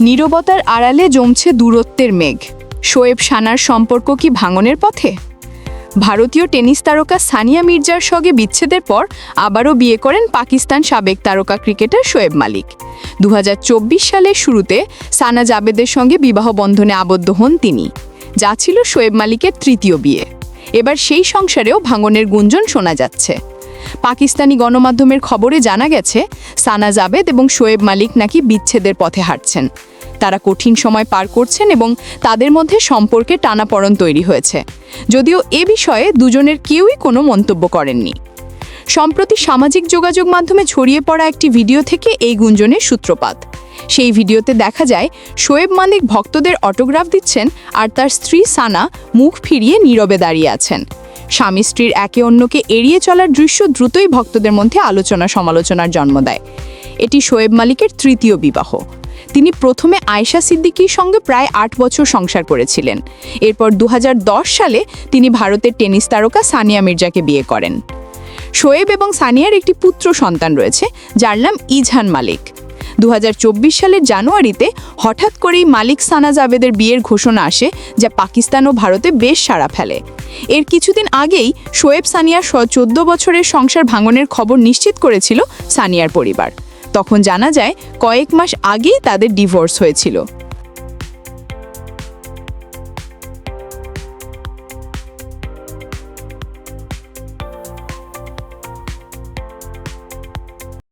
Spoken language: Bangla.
নীরবতার আড়ালে জমছে দূরত্বের মেঘ। শোয়েব সানার সম্পর্ক কি ভাঙনের পথে? ভারতীয় টেনিস তারকা সানিয়া মির্জার সঙ্গে বিচ্ছেদের পর আবারও বিয়ে করেন পাকিস্তান সাবেক তারকা ক্রিকেটার শোয়েব মালিক। দু হাজার চব্বিশ সালের শুরুতে সানা জাবেদের সঙ্গে বিবাহ বন্ধনে আবদ্ধ হন তিনি। যা ছিল শোয়েব মালিকের তৃতীয় বিয়ে। এবার সেই সংসারেও ভাঙনের গুঞ্জন শোনা যাচ্ছে। পাকিস্তানি গণমাধ্যমের খবরে জানা গেছে, সানা জাবেদ এবং শোয়েব মালিক নাকি বিচ্ছেদের পথে হাঁটছেন। তারা কঠিন সময় পার করছেন এবং তাদের মধ্যে সম্পর্কে টানাপড়ন তৈরি হয়েছে। যদিও এ বিষয়ে দুজনের কেউই কোনো মন্তব্য করেননি। সম্প্রতি সামাজিক যোগাযোগ মাধ্যমে ছড়িয়ে পড়া একটি ভিডিও থেকে এই গুঞ্জনের সূত্রপাত। সেই ভিডিওতে দেখা যায়, শোয়েব মালিক ভক্তদের অটোগ্রাফ দিচ্ছেন আর তার স্ত্রী সানা মুখ ফিরিয়ে নীরবে দাঁড়িয়ে আছেন। স্বামী স্ত্রীর একে অন্যকে এড়িয়ে চলার দৃশ্য দ্রুতই ভক্তদের মধ্যে আলোচনা সমালোচনার জন্ম দেয়। এটি শোয়েব মালিকের তৃতীয় বিবাহ। তিনি প্রথমে আয়শা সিদ্দিকীর সঙ্গে প্রায় আট বছর সংসার করেছিলেন। এরপর দু হাজার দশ সালে তিনি ভারতের টেনিস তারকা সানিয়া মির্জাকে বিয়ে করেন। শোয়েব এবং সানিয়ার একটি পুত্র সন্তান রয়েছে, যার নাম ইজহান মালিক। দু হাজার চব্বিশ সালের জানুয়ারিতে হঠাৎ করেই মালিক সানা জাভেদের বিয়ের ঘোষণা আসে, যা পাকিস্তান ও ভারতে বেশ সাড়া ফেলে। এর কিছুদিন আগেই শোয়েব সানিয়ার চোদ্দ বছরের সংসার ভাঙনের খবর নিশ্চিত করেছিল সানিয়ার পরিবার। তখন জানা যায়, কয়েক মাস আগেই তাদের ডিভোর্স হয়েছিল।